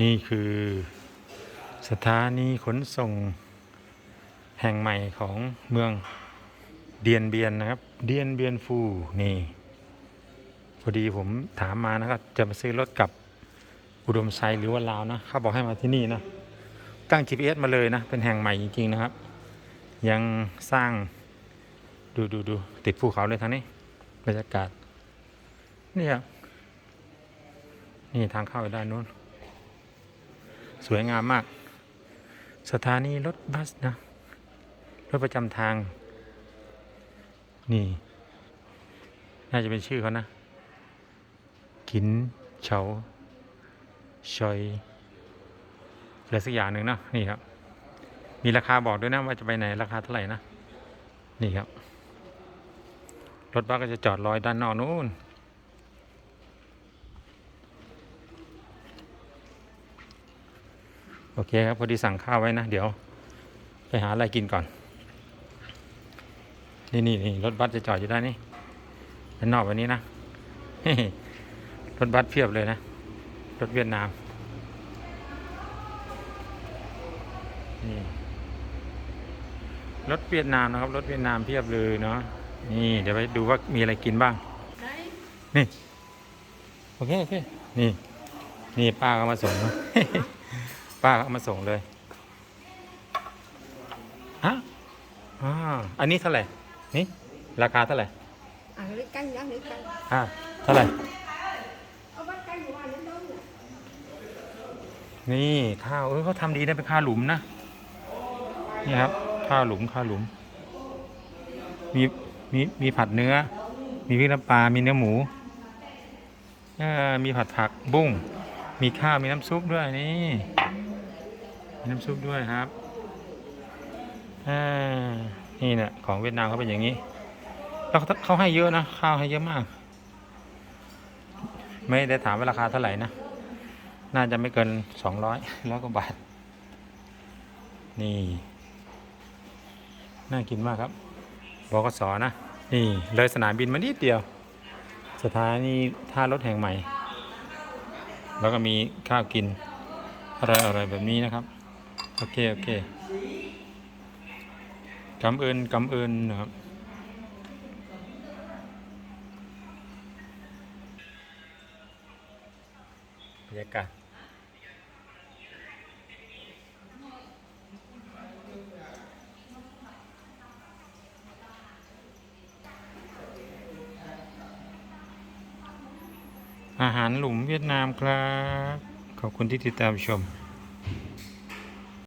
นี่คือสถานีขนส่งแห่งใหม่ของเมืองเดียนเบียนนะครับ เดียนเบียนฟูนี่พอดีผมถามมานะครับ จะมาซื้อรถกลับอุดมไซหรือว่าลาวนะเขาบอกให้มาที่นี่นะตั้ง GPS มาเลยนะ เป็นแห่งใหม่จริง ๆ นะครับ ยังสร้างดูดูดูติดภูเขาเลยทางนี้บรรยากาศนี่ครับนี่ทางเข้าได้านนู้น สวยงามมาก สถานีรถบัสนะรถประจำทาง นี่ น่าจะเป็นชื่อเขานะกินเฉาชอยอะไรสักอย่างหนึ่งเนอะนี่ครับ มีราคาบอกด้วยนะว่าจะไปไหนราคาเท่าไหร่นะ นี่ครับ รถบัสก็จะจอดรอยด้านนอกนู้น โอเคครับ พอดีสั่งข้าวไว้นะ เดี๋ยว ไปหาอะไรกินก่อน นี่นี่นี่รถบัสจะจอดอยู่ด้านนี้ด้านนอกวันนี้นะรถบัสเพียบเลยนะ รถเวียดนาม นี่ รถเวียดนามนะครับ รถเวียดนามเพียบเลยเนาะ นี่เดี๋ยวไปดูว่ามีอะไรกินบ้าง นี่ โอเคโอเค นี่ นี่ป้าก็มาส่งนะ ป้าก็เอามาส่งเลยฮะอ่าอันนี้เท่าไหร่ นี่ ราคาเท่าไหร่ À, lấy canh nhá, lấy canh. อ่าเท่าไหร่ Có bát canh của bà đến đâu nhỉ? นี่ข้าวเออเขาทำดีนะเป็นข้าวหลุมนะนี่ครับข้าวหลุมข้าวหลุม มีมีมีผัดเนื้อ มีพริกน้ำปลา มีเนื้อหมูเออมีผัดผักบุ้ง มีข้าวมีน้ำซุปด้วยนี่มี น้ำซุปด้วยครับอ่านี่เนี่ยของเวียดนามเขาเป็นอย่างนี้แล้วเขาเขาให้เยอะนะข้าวให้เยอะมาก ไม่ได้ถามว่าราคาเท่าไหร่นะน่าจะไม่เกินสองร้อยร้อยกว่าบาท นี่ น่ากินมากครับบกสนะ นี่เลยสนามบินมานิดเดียว สถานีท่ารถแห่งใหม่ แล้วก็มีข้าวกินอะไรอะไรแบบนี้นะครับ โอเค โอเคกำเอิญกำเอิญนะครับบรรยากาศอาหารหลุมเวียดนามครับ ขอบคุณที่ติดตามชม